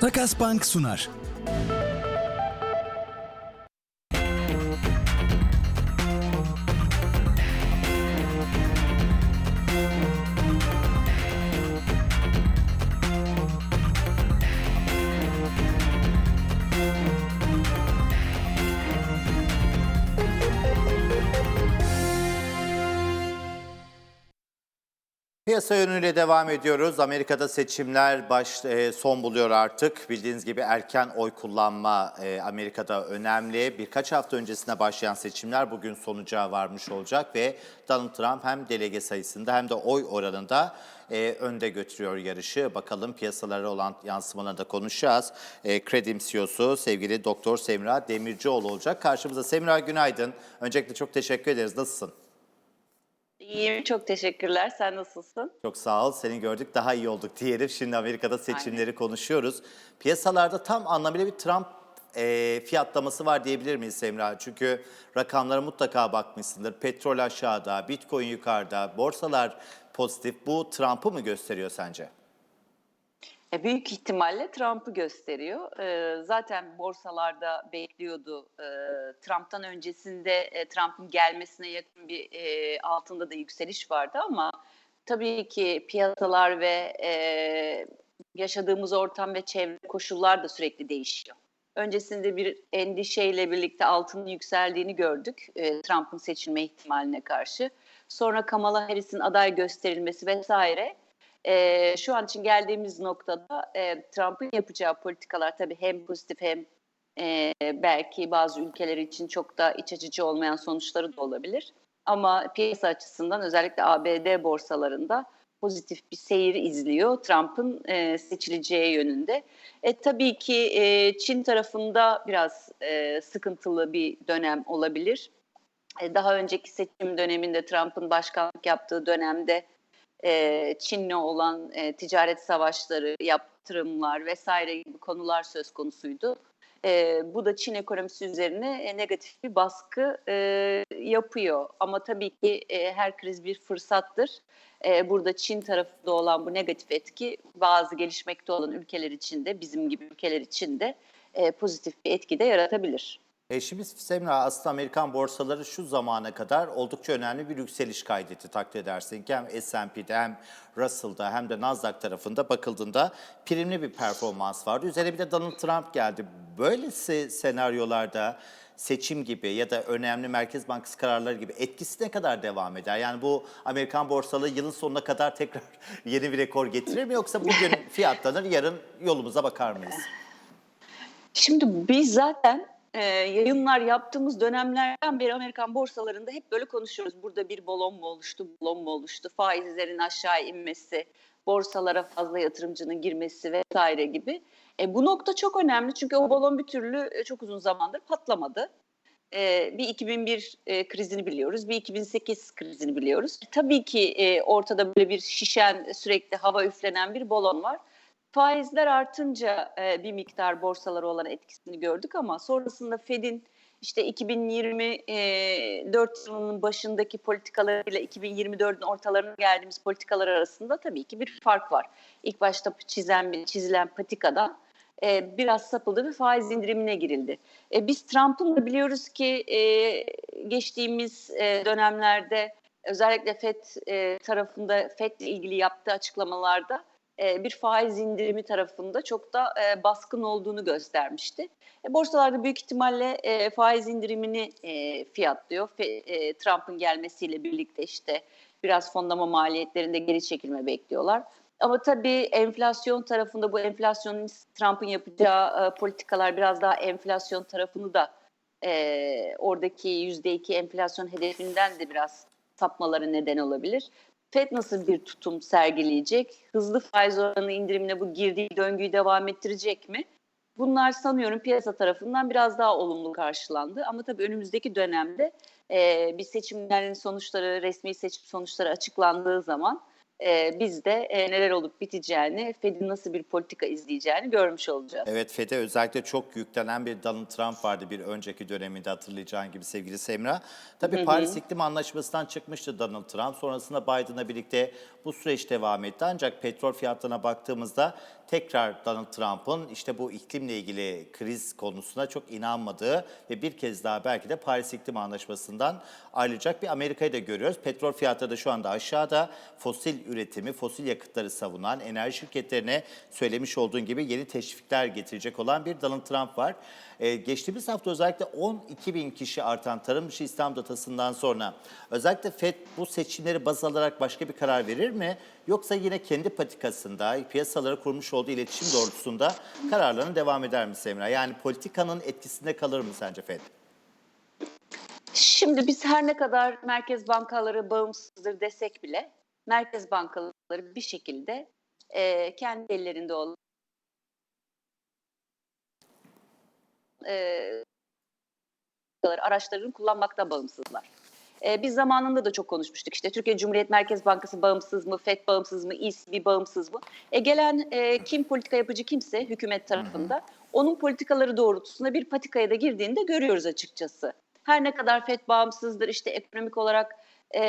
Takas Bank sunar. Piyasa yönüyle devam ediyoruz. Amerika'da seçimler baş, e, son buluyor artık. Bildiğiniz gibi erken oy kullanma e, Amerika'da önemli. Birkaç hafta öncesine başlayan seçimler bugün sonuca varmış olacak ve Donald Trump hem delege sayısında hem de oy oranında e, önde götürüyor yarışı. Bakalım piyasalara olan yansımalarını da konuşacağız. E, Kredim CEO'su sevgili Doktor Semra Demircioğlu olacak. Karşımızda Semra günaydın. Öncelikle çok teşekkür ederiz. Nasılsın? İyiyim, çok teşekkürler. Sen nasılsın? Çok sağ ol. Seni gördük daha iyi olduk diyelim. Şimdi Amerika'da seçimleri konuşuyoruz. Piyasalarda tam anlamıyla bir Trump e, fiyatlaması var diyebilir miyiz Semra? Çünkü rakamlara mutlaka bakmışsındır. Petrol aşağıda, Bitcoin yukarıda, borsalar pozitif. Bu Trump'ı mı gösteriyor sence? E, büyük ihtimalle Trump'ı gösteriyor. E, zaten borsalarda bekliyordu. E, Trump'tan öncesinde e, Trump'ın gelmesine yakın bir e, altında da yükseliş vardı ama tabii ki piyasalar ve e, yaşadığımız ortam ve çevre koşullar da sürekli değişiyor. Öncesinde bir endişeyle birlikte altının yükseldiğini gördük e, Trump'ın seçilme ihtimaline karşı. Sonra Kamala Harris'in aday gösterilmesi vesaire. E, şu an için geldiğimiz noktada e, Trump'ın yapacağı politikalar tabii hem pozitif hem e, belki bazı ülkeler için çok da iç açıcı olmayan sonuçları da olabilir. Ama piyasa açısından özellikle ABD borsalarında pozitif bir seyir izliyor Trump'ın e, seçileceği yönünde. E, tabii ki e, Çin tarafında biraz e, sıkıntılı bir dönem olabilir. E, daha önceki seçim döneminde Trump'ın başkanlık yaptığı dönemde e, Çin'le olan e, ticaret savaşları, yaptırımlar vesaire gibi konular söz konusuydu. E, bu da Çin ekonomisi üzerine e, negatif bir baskı e, yapıyor. Ama tabii ki e, her kriz bir fırsattır. E, burada Çin tarafında olan bu negatif etki bazı gelişmekte olan ülkeler için de bizim gibi ülkeler için de e, pozitif bir etki de yaratabilir. Şimdi Semra aslında Amerikan borsaları şu zamana kadar oldukça önemli bir yükseliş kaydetti takdir edersin ki hem S&P'de hem Russell'da hem de Nasdaq tarafında bakıldığında primli bir performans vardı. Üzerine bir de Donald Trump geldi. Böylesi senaryolarda seçim gibi ya da önemli Merkez Bankası kararları gibi etkisi ne kadar devam eder? Yani bu Amerikan borsaları yılın sonuna kadar tekrar yeni bir rekor getirir mi yoksa bugün fiyatlanır yarın yolumuza bakar mıyız? Şimdi biz zaten e, yayınlar yaptığımız dönemlerden beri Amerikan borsalarında hep böyle konuşuyoruz. Burada bir balon mu oluştu, balon mu oluştu, faizlerin aşağı inmesi, borsalara fazla yatırımcının girmesi vesaire gibi. E, bu nokta çok önemli çünkü o balon bir türlü e, çok uzun zamandır patlamadı. E, bir 2001 e, krizini biliyoruz, bir 2008 krizini biliyoruz. Tabii ki e, ortada böyle bir şişen, sürekli hava üflenen bir balon var. Faizler artınca e, bir miktar borsalara olan etkisini gördük ama sonrasında Fed'in işte 2024 yılının başındaki politikalarıyla 2024'ün ortalarına geldiğimiz politikalar arasında tabii ki bir fark var. İlk başta çizen çizilen patikada e, biraz sapıldı ve faiz indirimine girildi. E, biz Trump'ın da biliyoruz ki e, geçtiğimiz e, dönemlerde özellikle FED e, tarafında FED ile ilgili yaptığı açıklamalarda e, bir faiz indirimi tarafında çok da e, baskın olduğunu göstermişti. E, borsalarda büyük ihtimalle e, faiz indirimini fiyatlıyor. Fe, Trump'ın gelmesiyle birlikte işte biraz fondlama maliyetlerinde geri çekilme bekliyorlar. Ama tabii enflasyon tarafında bu enflasyonun Trump'ın yapacağı politikalar biraz daha enflasyon tarafını da oradaki yüzde iki enflasyon hedefinden de biraz sapmaları neden olabilir. FED nasıl bir tutum sergileyecek? Hızlı faiz oranı indirimine bu girdiği döngüyü devam ettirecek mi? Bunlar sanıyorum piyasa tarafından biraz daha olumlu karşılandı. Ama tabii önümüzdeki dönemde e, bir seçimlerin sonuçları, resmi seçim sonuçları açıklandığı zaman e, biz de e, neler olup biteceğini, Fed'in nasıl bir politika izleyeceğini görmüş olacağız. Evet FED'e özellikle çok yüklenen bir Donald Trump vardı bir önceki döneminde hatırlayacağın gibi sevgili Semra. Tabii Hı hı. Paris İklim Anlaşması'ndan çıkmıştı Donald Trump. Sonrasında Biden'la birlikte bu süreç devam etti. Ancak petrol fiyatlarına baktığımızda tekrar Donald Trump'ın işte bu iklimle ilgili kriz konusuna çok inanmadığı ve bir kez daha belki de Paris İklim Anlaşması'ndan ayrılacak bir Amerika'yı da görüyoruz. Petrol fiyatları da şu anda aşağıda. Fosil üretimi, fosil yakıtları savunan enerji şirketlerine söylemiş olduğun gibi yeni teşvikler getirecek olan bir Donald Trump var. Ee, geçtiğimiz hafta özellikle 12 bin kişi artan tarım dışı İslam datasından sonra özellikle FED bu seçimleri baz alarak başka bir karar verir mi? Yoksa yine kendi patikasında, piyasalara kurmuş olduğu iletişim doğrultusunda kararlarına devam eder mi Semra? Yani politikanın etkisinde kalır mı sence FED? Şimdi biz her ne kadar merkez bankaları bağımsızdır desek bile merkez bankaları bir şekilde e, kendi ellerinde olan e, araçlarını kullanmakta bağımsızlar. E, biz zamanında da çok konuşmuştuk. İşte Türkiye Cumhuriyet Merkez Bankası bağımsız mı, FED bağımsız mı, ECB bağımsız mı? E, gelen e, kim politika yapıcı kimse hükümet tarafında onun politikaları doğrultusunda bir patikaya da girdiğini de görüyoruz açıkçası. Her ne kadar FED bağımsızdır, işte ekonomik olarak e,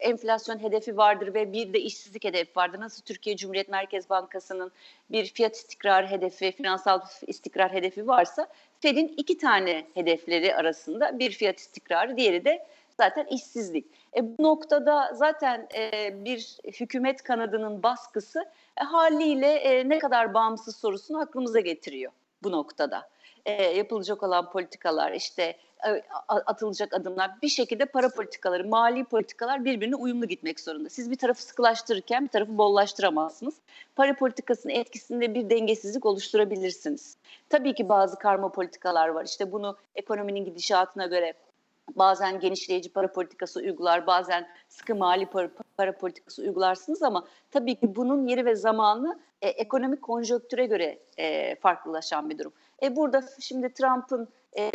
enflasyon hedefi vardır ve bir de işsizlik hedefi vardır. Nasıl Türkiye Cumhuriyet Merkez Bankası'nın bir fiyat istikrar hedefi, finansal istikrar hedefi varsa Fed'in iki tane hedefleri arasında bir fiyat istikrarı, diğeri de zaten işsizlik. E, bu noktada zaten e, bir hükümet kanadının baskısı e, haliyle e, ne kadar bağımsız sorusunu aklımıza getiriyor bu noktada. E, yapılacak olan politikalar işte e, atılacak adımlar bir şekilde para politikaları, mali politikalar birbirine uyumlu gitmek zorunda. Siz bir tarafı sıkılaştırırken bir tarafı bollaştıramazsınız. Para politikasının etkisinde bir dengesizlik oluşturabilirsiniz. Tabii ki bazı karma politikalar var. İşte bunu ekonominin gidişatına göre bazen genişleyici para politikası uygular, bazen sıkı mali para, para politikası uygularsınız ama tabii ki bunun yeri ve zamanı e, ekonomik konjonktüre göre e, farklılaşan bir durum. E, burada şimdi Trump'ın e,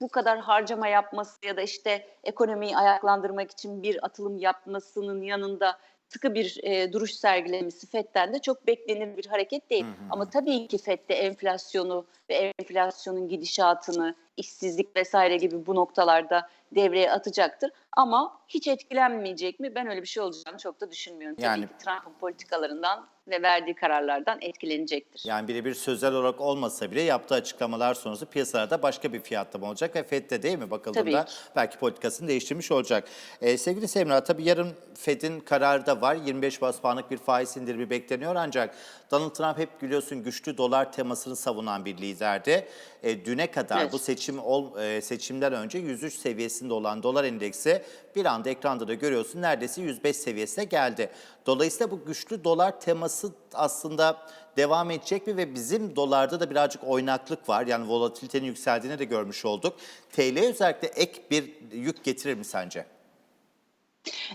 bu kadar harcama yapması ya da işte ekonomiyi ayaklandırmak için bir atılım yapmasının yanında sıkı bir e, duruş sergilemesi FED'den de çok beklenir bir hareket değil. Hı hı. Ama tabii ki FED'de enflasyonu ve enflasyonun gidişatını, işsizlik vesaire gibi bu noktalarda devreye atacaktır. Ama hiç etkilenmeyecek mi? Ben öyle bir şey olacağını çok da düşünmüyorum. Yani, tabii ki Trump'ın politikalarından ve verdiği kararlardan etkilenecektir. Yani birebir sözel olarak olmasa bile yaptığı açıklamalar sonrası piyasalarda başka bir fiyatlama olacak ve FED'de değil mi bakıldığında belki politikasını değiştirmiş olacak. Ee, sevgili Semra tabii yarın FED'in kararı da var. 25 bas puanlık bir faiz indirimi bekleniyor ancak Donald Trump hep biliyorsun güçlü dolar temasını savunan bir liderdi. E, düne kadar evet. bu seçim ol, e, seçimden önce 103 seviyesinde olan dolar endeksi bir anda ekranda da görüyorsun neredeyse 105 seviyesine geldi. Dolayısıyla bu güçlü dolar teması aslında devam edecek mi ve bizim dolarda da birazcık oynaklık var. Yani volatilitenin yükseldiğini de görmüş olduk. TL özellikle ek bir yük getirir mi sence?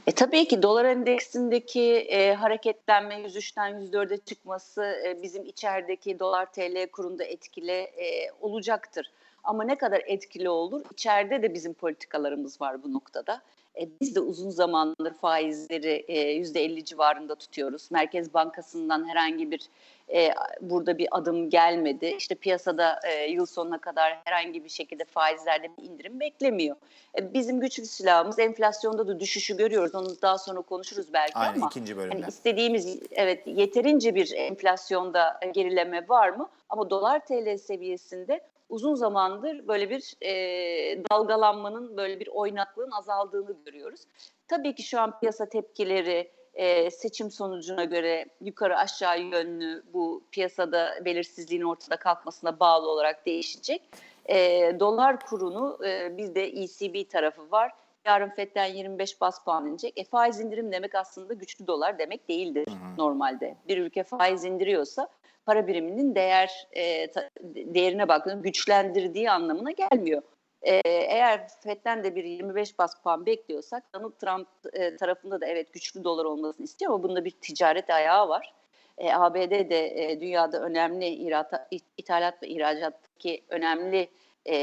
E, tabii ki dolar endeksindeki e, hareketlenme 103'ten 104'e çıkması e, bizim içerideki dolar TL kurunda etkili e, olacaktır. Ama ne kadar etkili olur? İçeride de bizim politikalarımız var bu noktada. E, biz de uzun zamandır faizleri e, %50 civarında tutuyoruz. Merkez Bankası'ndan herhangi bir e, burada bir adım gelmedi. İşte piyasada e, yıl sonuna kadar herhangi bir şekilde faizlerde bir indirim beklemiyor. E, bizim güçlü silahımız enflasyonda da düşüşü görüyoruz. Onu daha sonra konuşuruz belki Aynen, ama ikinci bölümde. Hani istediğimiz evet yeterince bir enflasyonda gerileme var mı? Ama dolar TL seviyesinde uzun zamandır böyle bir e, dalgalanmanın, böyle bir oynaklığın azaldığını görüyoruz. Tabii ki şu an piyasa tepkileri e, seçim sonucuna göre yukarı aşağı yönlü bu piyasada belirsizliğin ortada kalkmasına bağlı olarak değişecek. E, dolar kurunu e, bizde ECB tarafı var. Yarın FED'den 25 bas puan inecek. E, faiz indirim demek aslında güçlü dolar demek değildir hı hı. normalde. Bir ülke faiz indiriyorsa para biriminin değer e, ta, değerine baktığında güçlendirdiği anlamına gelmiyor. E, eğer FED'den de bir 25 bas puan bekliyorsak Donald Trump e, tarafında da evet güçlü dolar olmasını istiyor ama bunda bir ticaret ayağı var. E, ABD de e, dünyada önemli irata, ithalat ve ihracattaki önemli e,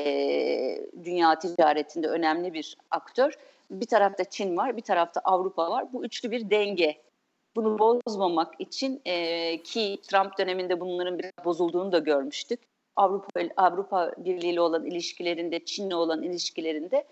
dünya ticaretinde önemli bir aktör. Bir tarafta Çin var, bir tarafta Avrupa var. Bu üçlü bir denge bunu bozmamak için e, ki Trump döneminde bunların biraz bozulduğunu da görmüştük. Avrupa Avrupa Birliği ile olan ilişkilerinde, Çin'le olan ilişkilerinde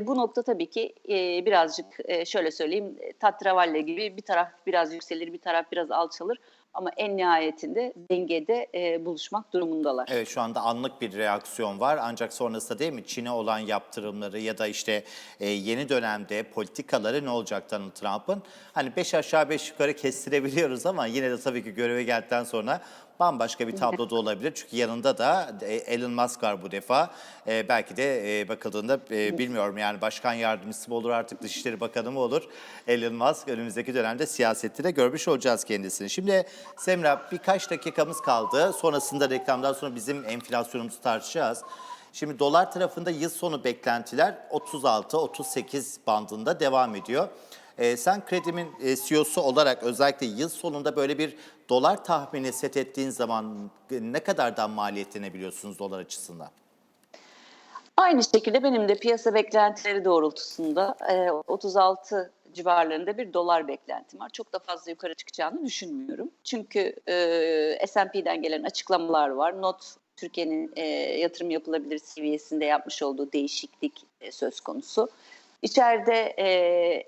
bu nokta tabii ki e, birazcık e, şöyle söyleyeyim tatravalle gibi bir taraf biraz yükselir, bir taraf biraz alçalır. Ama en nihayetinde dengede e, buluşmak durumundalar. Evet şu anda anlık bir reaksiyon var ancak sonrasında değil mi Çin'e olan yaptırımları ya da işte e, yeni dönemde politikaları ne olacak Donald Trump'ın? Hani beş aşağı beş yukarı kestirebiliyoruz ama yine de tabii ki göreve geldikten sonra bambaşka bir tablo da olabilir. Çünkü yanında da e, Elon Musk var bu defa. E, belki de e, bakıldığında e, bilmiyorum yani başkan yardımcısı mı olur artık Dışişleri Bakanı mı olur? Elon Musk önümüzdeki dönemde siyasette de görmüş olacağız kendisini. Şimdi Semra birkaç dakikamız kaldı. Sonrasında reklamdan sonra bizim enflasyonumuzu tartışacağız. Şimdi dolar tarafında yıl sonu beklentiler 36-38 bandında devam ediyor. Ee, sen kredimin e, CEO'su olarak özellikle yıl sonunda böyle bir dolar tahmini set ettiğin zaman ne kadardan maliyetlenebiliyorsunuz dolar açısından? Aynı şekilde benim de piyasa beklentileri doğrultusunda e, 36 civarlarında bir dolar beklentim var. Çok da fazla yukarı çıkacağını düşünmüyorum. Çünkü e, S&P'den gelen açıklamalar var. Not Türkiye'nin e, yatırım yapılabilir seviyesinde yapmış olduğu değişiklik e, söz konusu. İçeride e,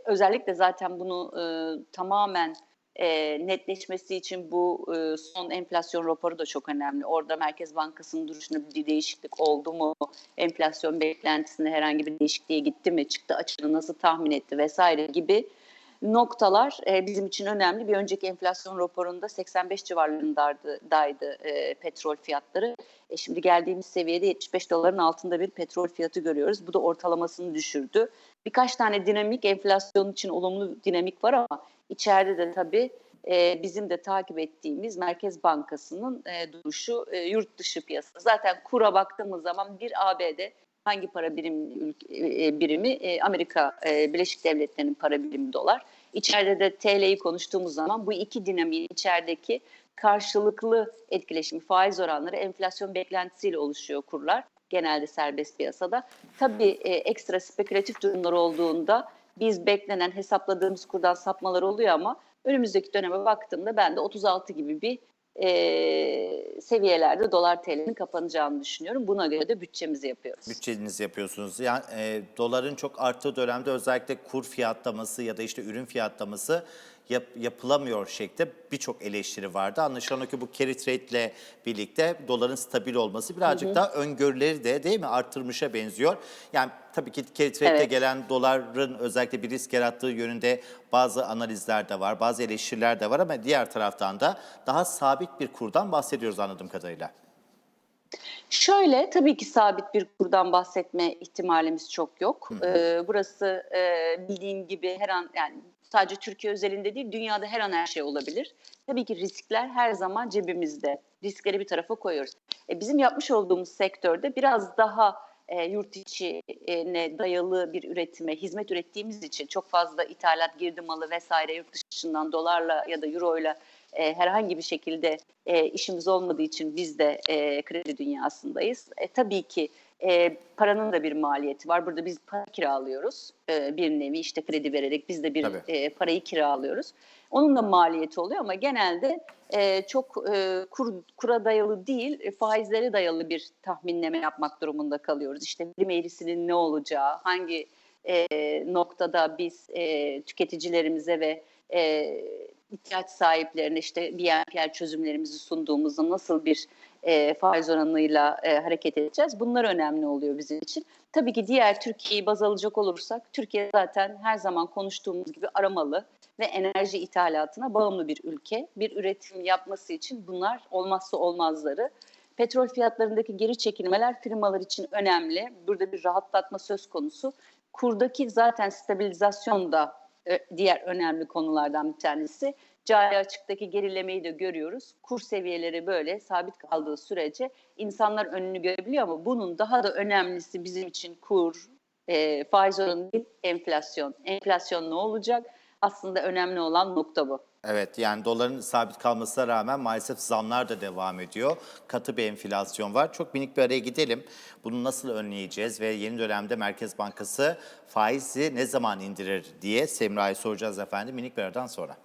özellikle zaten bunu e, tamamen e, netleşmesi için bu e, son enflasyon raporu da çok önemli. Orada Merkez Bankası'nın duruşunda bir değişiklik oldu mu? Enflasyon beklentisinde herhangi bir değişikliğe gitti mi? Çıktı açığını nasıl tahmin etti vesaire gibi noktalar e, bizim için önemli. Bir önceki enflasyon raporunda 85 civarlarındaydı e, petrol fiyatları. E, şimdi geldiğimiz seviyede 75 doların altında bir petrol fiyatı görüyoruz. Bu da ortalamasını düşürdü. Birkaç tane dinamik enflasyon için olumlu dinamik var ama içeride de tabii e, bizim de takip ettiğimiz Merkez Bankası'nın e, duruşu e, yurt dışı piyasa. Zaten kura baktığımız zaman bir ABD hangi para birim e, birimi e, Amerika e, Birleşik Devletleri'nin para birimi dolar. İçeride de TL'yi konuştuğumuz zaman bu iki dinamiğin içerideki karşılıklı etkileşimi, faiz oranları enflasyon beklentisiyle oluşuyor kurlar genelde serbest piyasada. Tabii e, ekstra spekülatif durumlar olduğunda biz beklenen hesapladığımız kurdan sapmalar oluyor ama önümüzdeki döneme baktığımda ben de 36 gibi bir e, seviyelerde dolar TL'nin kapanacağını düşünüyorum. Buna göre de bütçemizi yapıyoruz. Bütçenizi yapıyorsunuz. Yani e, doların çok arttığı dönemde özellikle kur fiyatlaması ya da işte ürün fiyatlaması yap, yapılamıyor şeklinde birçok eleştiri vardı. Anlaşılan o ki bu carry trade ile birlikte doların stabil olması birazcık daha öngörüleri de değil mi arttırmışa benziyor. Yani tabii ki carry trade ile Evet. gelen doların özellikle bir risk yarattığı yönünde bazı analizler de var, bazı eleştiriler de var ama diğer taraftan da daha sabit bir kurdan bahsediyoruz anladığım kadarıyla. Şöyle tabii ki sabit bir kurdan bahsetme ihtimalimiz çok yok. Ee, burası e, bildiğin gibi her an yani sadece Türkiye özelinde değil dünyada her an her şey olabilir. Tabii ki riskler her zaman cebimizde. Riskleri bir tarafa koyuyoruz. E, bizim yapmış olduğumuz sektörde biraz daha e, yurt içine dayalı bir üretime, hizmet ürettiğimiz için çok fazla ithalat girdi malı vesaire yurt dışından dolarla ya da euroyla e, herhangi bir şekilde e, işimiz olmadığı için biz de e, kredi dünyasındayız. E, tabii ki e, paranın da bir maliyeti var. Burada biz para kiralıyoruz. E, bir nevi işte kredi vererek biz de bir Tabii. e, parayı kiralıyoruz. Onun da maliyeti oluyor ama genelde e, çok e, kur, kura dayalı değil, e, faizlere dayalı bir tahminleme yapmak durumunda kalıyoruz. İşte verim eğrisinin ne olacağı, hangi e, noktada biz e, tüketicilerimize ve e, ihtiyaç sahiplerine işte BNPL çözümlerimizi sunduğumuzda nasıl bir e, faiz oranıyla e, hareket edeceğiz? Bunlar önemli oluyor bizim için. Tabii ki diğer Türkiye'yi baz alacak olursak, Türkiye zaten her zaman konuştuğumuz gibi aramalı ve enerji ithalatına bağımlı bir ülke. Bir üretim yapması için bunlar olmazsa olmazları. Petrol fiyatlarındaki geri çekilmeler firmalar için önemli. Burada bir rahatlatma söz konusu. Kurdaki zaten stabilizasyon da diğer önemli konulardan bir tanesi. Cari açıktaki gerilemeyi de görüyoruz. Kur seviyeleri böyle sabit kaldığı sürece insanlar önünü görebiliyor ama bunun daha da önemlisi bizim için kur, e, faiz oranı değil, enflasyon. Enflasyon ne olacak? Aslında önemli olan nokta bu. Evet yani doların sabit kalmasına rağmen maalesef zamlar da devam ediyor. Katı bir enflasyon var. Çok minik bir araya gidelim. Bunu nasıl önleyeceğiz ve yeni dönemde Merkez Bankası faizi ne zaman indirir diye Semra'ya soracağız efendim minik bir aradan sonra.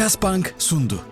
Takas Bank sundu.